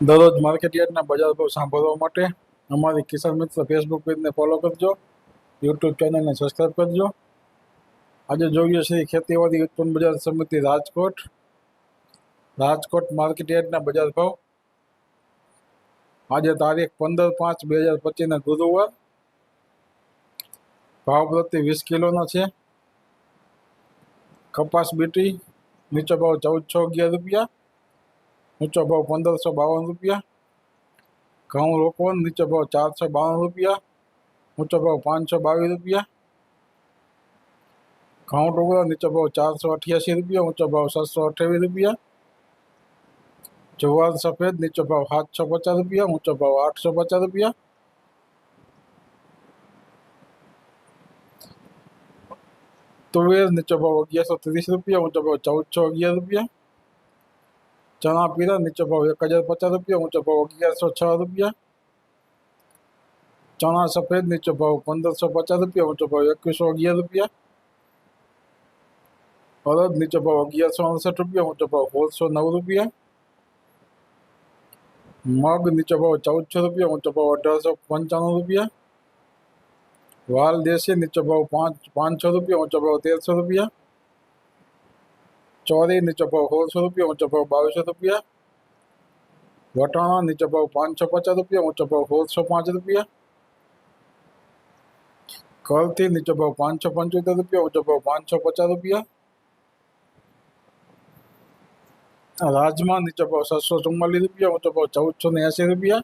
દરરોજ માર્કેટ યાર્ડના બજાર ભાવ સાંભળવા માટે અમારી કિસાન મિત્ર ફેસબુક પેજને ફોલો કરજો યુટ્યુબ ચેનલને સબસ્ક્રાઈબ કરજો. આજે જોઈએ છે ખેતીવાડી ઉત્પન્ન બજાર સમિતિ રાજકોટ. રાજકોટ માર્કેટ યાર્ડના બજાર ભાવ. આજે તારીખ પંદર પાંચ બે હજાર પચીસના ગુરુવાર. ભાવ પ્રતિ વીસ કિલોનો છે. કપાસ બીટી, નીચો ભાવ ચૌદસો અગિયાર રૂપિયા. ઊંચો ભાવ પંદરસો બાવન રૂપિયા ઘઉં રોકવન નીચો ભાવ ચારસો બાવન રૂપિયા ઊંચો ભાવ પાંચસો બાવીસ રૂપિયા ઘઉં ટુકડા નીચો ભાવ ચારસો અઠ્યાસી રૂપિયા ઊંચો ભાવ સાતસો અઠ્યાવીસ રૂપિયા જુવાર સફેદ નીચો ભાવ સાતસો પચાસ રૂપિયા ઊંચો ભાવ આઠસો પચાસ રૂપિયા તુવેર નીચો ભાવ અગિયારસો ત્રીસ રૂપિયા ઊંચો ભાવ ચૌદસો અગિયાર રૂપિયા ચણા પીરા નીચો ભાવ એક હજાર પચાસ રૂપિયા ઊંચો ભાવ અગિયારસો છ રૂપિયા ચણા સફેદ નીચો ભાવ પંદરસો પચાસ રૂપિયા ઊંચો ભાવ એકવીસો અગિયાર રૂપિયા અડદ નીચો ભાવ અગિયારસો અડસઠ રૂપિયા ઊંચો ભાવ સોળસો નવ રૂપિયા મગ નીચો ભાવ ચૌદસો રૂપિયા ઊંચો ભાવ અઢારસો પંચાણું રૂપિયા વાલ દેશી નીચો ભાવ પાંચ પાંચસો રૂપિયા ઊંચો ભાવ તેરસો રૂપિયા ચોરી નીચો ભાવ સોળસો રૂપિયા ઊંચો ભાવ બાવીસો રૂપિયા વટાણા નીચો ભાવ પાંચસો પચાસ રૂપિયા ઊંચો ભાવ સોળસો પાંચ રૂપિયા કલથી નીચો ભાવ પાંચસો પંચોતેર રૂપિયા ઊંચો ભાવ પાંચસો પચાસ રૂપિયા રાજમા નીચો ભાવ સાતસો ચુમ્માલીસ રૂપિયા ઊંચો ભાવ ચૌદસો ને એંસી રૂપિયા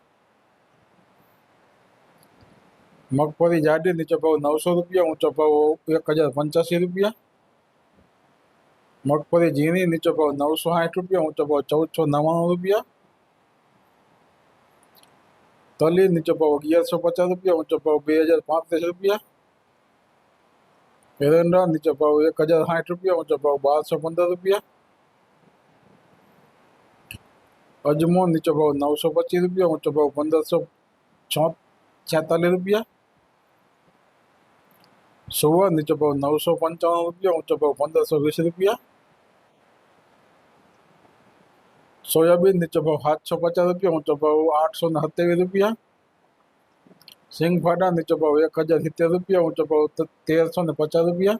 મગફળી જાડી નીચો ભાવ નવસો રૂપિયા ઊંચો ભાવ એક હજાર પંચ્યાસી રૂપિયા મગફળી ઝીણી નીચો ભાવ નવસો સાઠ રૂપિયા ઊંચો ભાવ ચૌદસો નવ્વાણું રૂપિયા તલી નીચો ભાવ અગિયારસો પચાસ રૂપિયા ઊંચો ભાવ બે હજાર પાંત્રીસ રૂપિયા એરંડા નીચો ભાવ એક હજાર સાઠ રૂપિયા ઊંચો ભાવ બારસો પંદર રૂપિયા અજમો નીચો ભાવ નવસો પચીસ રૂપિયા ઊંચો ભાવ પંદરસો છ છેતાલીસ રૂપિયા સુવર નીચો ભાવ નવસો પંચાવન રૂપિયા ઊંચો ભાવ પંદરસો વીસ રૂપિયા સોયાબીન નીચો ભાવ સાતસો પચાસ રૂપિયા ઊંચો ભાવ આઠસો ને સત્યાવીસ રૂપિયા સિંગફાડા નીચો ભાવ એક હજાર સિત્તેર રૂપિયા ઊંચો ભાવ તેરસો ને પચાસ રૂપિયા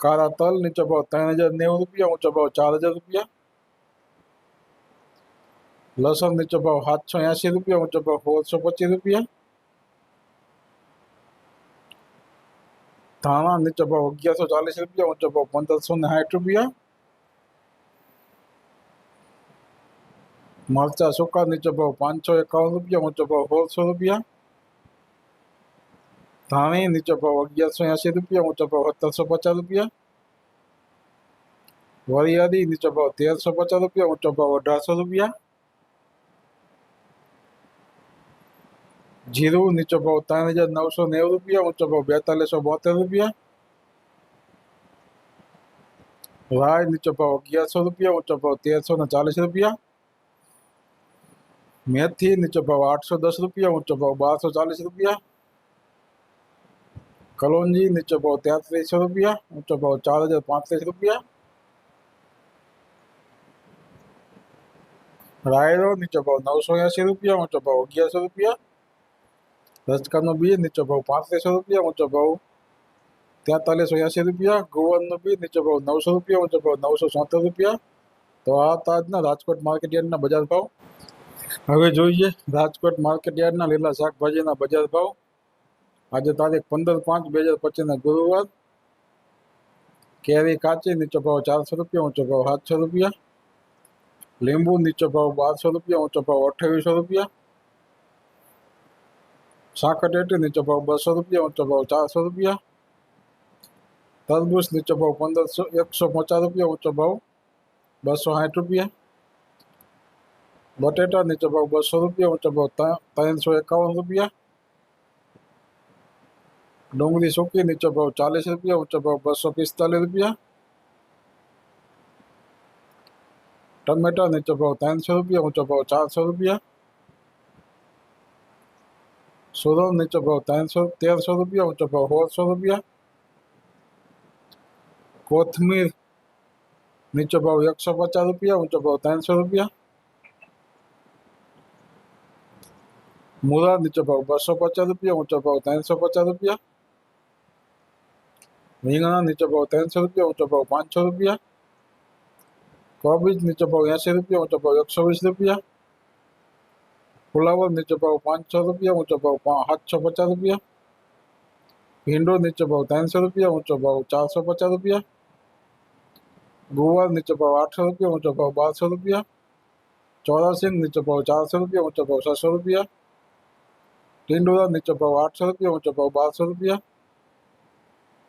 કાળા તલ નીચો ભાવ ત્રણ હજાર નેવું રૂપિયા ઊંચો ભાવ ચાર હજાર રૂપિયા લસણ નીચો ભાવ સાતસો એંસી રૂપિયા ઊંચો ભાવ સોળસો પચીસ રૂપિયા ધાણા નીચો ભાવ અગિયારસો ચાલીસ રૂપિયા ઊંચો ભાવ પંદરસો ને સાઠ રૂપિયા મરચા સૂકા નીચો ભાવ પાંચસો એકાવન રૂપિયા ઊંચો ભાવ સોળસો રૂપિયા ધાણી નીચો ભાવ અગિયારસો એંસી રૂપિયા ઊંચો ભાવ સત્તરસો પચાસ રૂપિયા વરિયાળી નીચો ભાવ તેરસો પચાસ રૂપિયા ઊંચો ભાવ અઢારસો રૂપિયા જીરું નીચો ભાવ ત્રણ હજાર નવસો નેવું રૂપિયા ઊંચો ભાવ બેતાલીસો બોતેર રૂપિયા રાય નીચો ભાવ અગિયારસો રૂપિયા ઊંચો ભાવ તેરસો ને ચાલીસ રૂપિયા મેથી નીચો ભાવ આઠસો દસ રૂપિયા ઊંચો ભાવ બારસો ચાલીસ રૂપિયા કલોંજી નીચો ભાવ તેત્રીસો રૂપિયા ઊંચો ભાવ ચાર હજાર પાંત્રીસ રૂપિયા રાયરો નીચો ભાવ નવસો એંસી રૂપિયા ઊંચો ભાવ અગિયારસો રૂપિયા રજકાનો બી નીચો ભાવ પાંત્રીસો રૂપિયા ઊંચો ભાવ તેતાલીસો એંસી રૂપિયા ગોવરનો બી નીચો ભાવ નવસો રૂપિયા ઊંચો ભાવ નવસો સોતેર રૂપિયા તો આ તાજના રાજકોટ માર્કેટ યાર્ડના બજાર ભાવ હવે જોઈએ રાજકોટ માર્કેટ યાર્ડના લીલા શાકભાજીના બજાર ભાવ આજે તારીખ પંદર પાંચ બે હજાર પચીસના ગુરુવાર કેરી કાચી નીચો ભાવ ચારસો રૂપિયા ઊંચો ભાવ સાતસો રૂપિયા લીંબુ નીચો ભાવ બારસો રૂપિયા ઊંચો ભાવ અઠ્યાવીસો રૂપિયા સાકટેટી નીચો ભાવ બસો રૂપિયા ઊંચો ભાવ ચારસો રૂપિયા તરબૂચ નીચો ભાવ પંદરસો એકસો પચાસ રૂપિયા ઊંચો ભાવ બસો સાઠ રૂપિયા બટેટા નીચો ભાવ બસો રૂપિયા ઊંચો ભાવ ત્રણસો એકાવન રૂપિયા ડુંગળી સૂકી નીચો ભાવ ચાલીસ રૂપિયા ઊંચો ભાવ બસો પિસ્તાલીસ રૂપિયા ટમેટા નીચો ભાવ ત્રણસો રૂપિયા ઊંચો ભાવ ચારસો રૂપિયા સુરત નીચો ભાવ ત્રણસો તેરસો રૂપિયા ઊંચો ભાવ સોળસો રૂપિયા કોથમીર નીચો ભાવ એકસો પચાસ રૂપિયા ઊંચો ભાવ ત્રણસો રૂપિયા મૂળા નીચો ભાવ બસો પચાસ રૂપિયા ઊંચો ભાવ ત્રણસો પચાસ રૂપિયા રીંગણા નીચો ભાવ ત્રણસો રૂપિયા ઊંચો ભાવ પાંચસો રૂપિયા કોબીજ નીચો ભાવ એંસી રૂપિયા ઊંચો ભાવ એકસો વીસ રૂપિયા ફુલાવર નીચો ભાવ પાંચસો રૂપિયા ઊંચો ભાવ પા- સાતસો પચાસ રૂપિયા ભીંડો નીચો ભાવ ત્રણસો રૂપિયા ઊંચો ભાવ ચારસો પચાસ રૂપિયા ગુવાર નીચો ભાવ આઠસો રૂપિયા ઊંચો ભાવ બારસો રૂપિયા टिंड नीचे पाओ आठ सौ रुपया ऊँचा पाओ बारह सौ रुपया।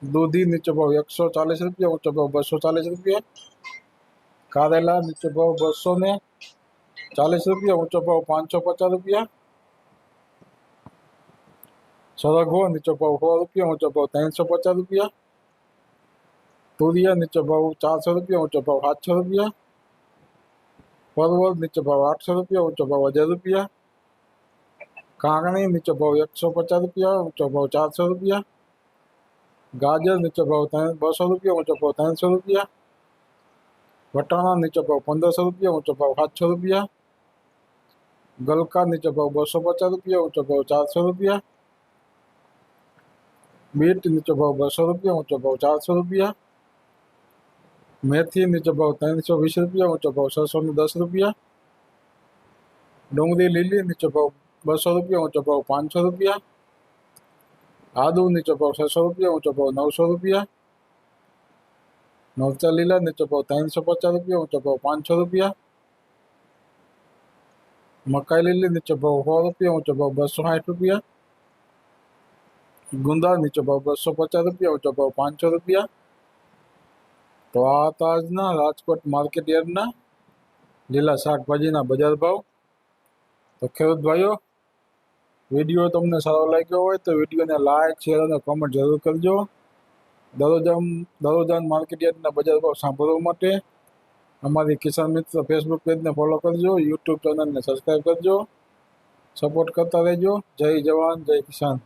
दूधी नीचे पाओ एक सौ चालीस रुपया ऊँचा पाओ बस सौ चालीस रुपया। करेला नीचे पाओ बस सौ ने चालीस रुपया ऊँचा पाओ पाँच सौ पचास रुपया। सरगो नीचे पाओ सौ रुपया ऊँचा पाओ तीन सौ पचास रुपया। तुरिया नीचे पाओ चार सौ रुपया ऊँचा पाओ सात सौ रुपया। परवल नीचे पाओ आठ सौ रुपया ऊँचा पाओ हज़ार रुपया। કાંકણી નીચો ભાવ એકસો પચાસ રૂપિયા ઊંચો ભાવ ચારસો રૂપિયા ગાજર નીચો ભાવ ત્રણ બસો રૂપિયા ઊંચો ભાવ ત્રણસો રૂપિયા વટાણા નીચો ભાવ પંદરસો રૂપિયા ઊંચો ભાવ સાતસો રૂપિયા ગલકા નીચો ભાવ બસો પચાસ રૂપિયા ઊંચો ભાવ ચારસો રૂપિયા બીટ નીચો ભાવ બસો રૂપિયા ઊંચો ભાવ ચારસો રૂપિયા મેથી નીચો ભાવ ત્રણસો વીસ રૂપિયા ઊંચો ભાવ છસો ને દસ રૂપિયા ડુંગળી લીલી નીચો ભાવ બસો રૂપિયા ઊંચો ભાવ પાંચસો રૂપિયા આદુ નીચો ભાવ છસો રૂપિયા ઊંચો ભાવ નવસો રૂપિયા મરચા લીલા નીચો ભાવ ત્રણસો પચાસ રૂપિયા ઊંચો ભાવ પાંચસો રૂપિયા મકાઈ લીલી નીચો ભાવ સો રૂપિયા ઊંચો ભાવ બસો સાઠ રૂપિયા ગુંદા નીચો ભાવ બસો પચાસ રૂપિયા ઊંચો ભાવ પાંચસો રૂપિયા તો આ હતા આજના રાજકોટ માર્કેટ યાર્ડના લીલા શાકભાજીના બજાર ભાવ તો ખેડૂત ભાઈઓ વીડિયો તમને સારો લાગ્યો હોય તો વિડીયોને લાઈક શેર અને કોમેન્ટ જરૂર કરજો. દરોજામ, દરોજાન દરરોજ આમ માર્કેટ યાર્ડના બજાર ભાવ સાંભળવા માટે અમારી કિસાન મિત્ર ફેસબુક પેજને ફોલો કરજો યુટ્યુબ ચેનલને સબસ્ક્રાઈબ કરજો. સપોર્ટ કરતા રહેજો. જય જવાન, જય કિસાન.